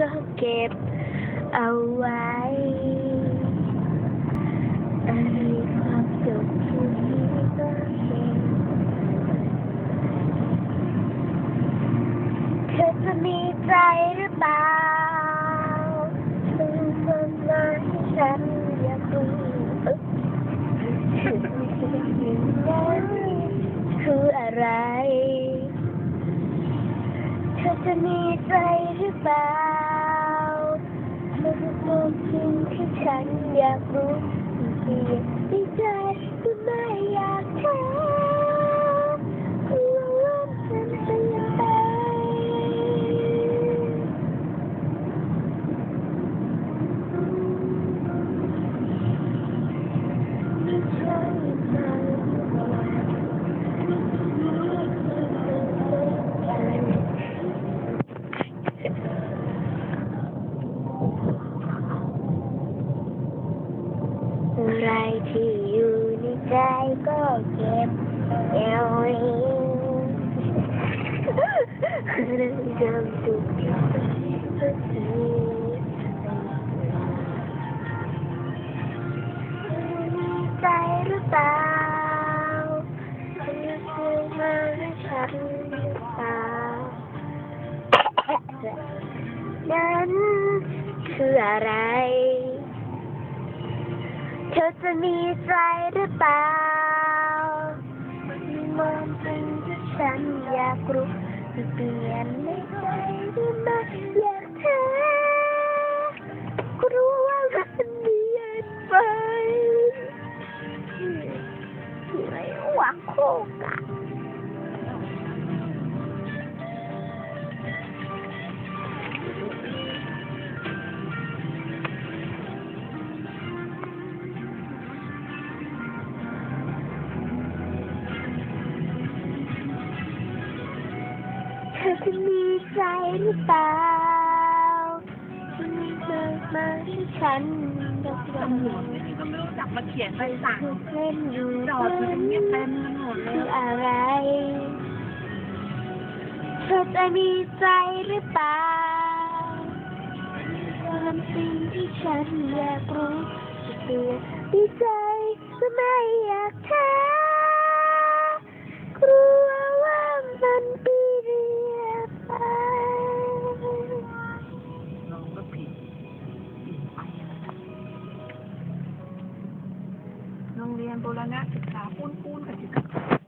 ก็เก็บเอาไว้อะไรความสุขที่มีก็เก็บเธอจะมีใจหรือเปล่า อจะมีใจหรือเปล่าเธอจะบอกสิ่งที่ฉันอยากรู้เพียงดีใจก็ไม่อยากถา อะไรที่อยู่ในใจก็เก็บเอาไว้เรื่องจำทุกทีมีใจหรือเปล่าคุณเคยมาให้ฉันหรือเปล่านั้นคืออะไร เธอจะมีใจหรือเปล่ามีมองสิ่งที่ฉันอยากรู้จะเปลี่ยนในใจหรือไม่อยากเธอกลัวว่ามันเปลี่ยนไปไม่หวังโคกอะ จะมีใจหรือเปล่าที่ไม่เคยมาให้ฉันรับรองก็ไม่รู้จักมาเขียนใบสั่งเล่นอยู่จอดอยู่ตรงเนี้ยเต็มหมดเลคืยออะไรเธอจะมีใจหรือเปล่าความสิ่งที่ฉันอยากรู้จะเปลี่ยนดีใจหรือไม่อยากแท้ โรงเรียนโบราณศึกษาปูนปูนกับจิก